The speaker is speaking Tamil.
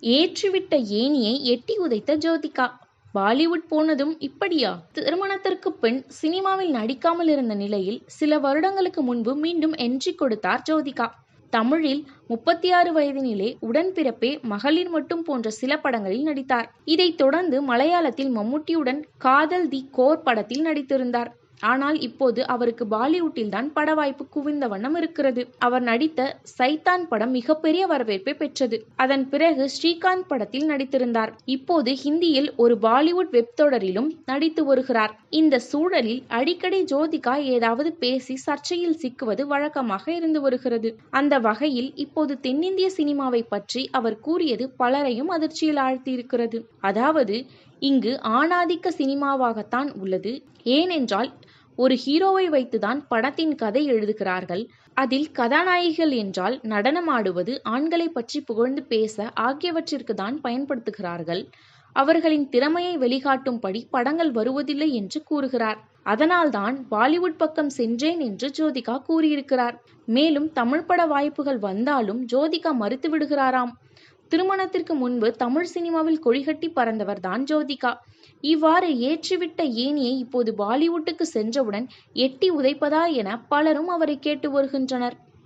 ஏற்றிவிட்ட ஏணியை எட்டி உதைத்த ஜோதிகா. பாலிவுட் போனதும் இப்படியா? திருமணத்திற்கு பின் சினிமாவில் நடிக்காமல் இருந்த நிலையில் சில வருடங்களுக்கு முன்பு மீண்டும் என்ட்ரி கொடுத்தார் ஜோதிகா. தமிழில் முப்பத்தி ஆறு வயதினிலே உடன்பிறப்பே மகளிர் மட்டும் போன்ற சில படங்களில் நடித்தார். இதைத் தொடர்ந்து மலையாளத்தில் மம்முட்டியுடன் காதல் தி கோர் படத்தில் நடித்திருந்தார். ஆனால் இப்போது அவருக்கு பாலிவுட்டில் தான் பட வாய்ப்பு குவிந்த வண்ணம் இருக்கிறது. அவர் நடித்த சைத்தான் படம் மிகப்பெரிய வரவேற்பை பெற்றது. அதன் பிறகு ஸ்ரீகாந்த் படத்தில் நடித்திருந்தார். இப்போது ஹிந்தியில் ஒரு பாலிவுட் வெப் தொடரிலும் நடித்து வருகிறார். இந்த சூழலில் அடிக்கடி ஜோதிகா ஏதாவது பேசி சர்ச்சையில் சிக்குவது வழக்கமாக இருந்து வருகிறது. அந்த வகையில் இப்போது தென்னிந்திய சினிமாவை பற்றி அவர் கூறியது பலரையும் அதிர்ச்சியில் ஆழ்த்தியிருக்கிறது. அதாவது இங்கு ஆணாதிக்க சினிமாவாகத்தான் உள்ளது. ஏனென்றால் ஒரு ஹீரோவை வைத்துதான் படத்தின் கதை எழுதுகிறார்கள். அதில் கதாநாயகிகள் என்றால் நடனமாடுவது ஆண்களை பற்றி புகழ்ந்து பேச ஆகியவற்றிற்கு தான் பயன்படுத்துகிறார்கள். அவர்களின் திறமையை வெளிகாட்டும்படி படங்கள் வருவதில்லை என்று கூறுகிறார். அதனால்தான் பாலிவுட் பக்கம் சென்றேன் என்று ஜோதிகா கூறியிருக்கிறார். மேலும் தமிழ் பட வாய்ப்புகள் வந்தாலும் ஜோதிகா மறுத்து விடுகிறாராம் திருமணத்திற்கு முன்பு தமிழ் சினிமாவில் கொடிகட்டி பறந்தவர் தான் ஜோதிகா. இவ்வாறு ஏற்றிவிட்ட ஏணியை இப்போது பாலிவுட்டுக்கு சென்றவுடன் எட்டி உதைப்பதா என பலரும் அவரை கேட்டு வருகின்றனர்.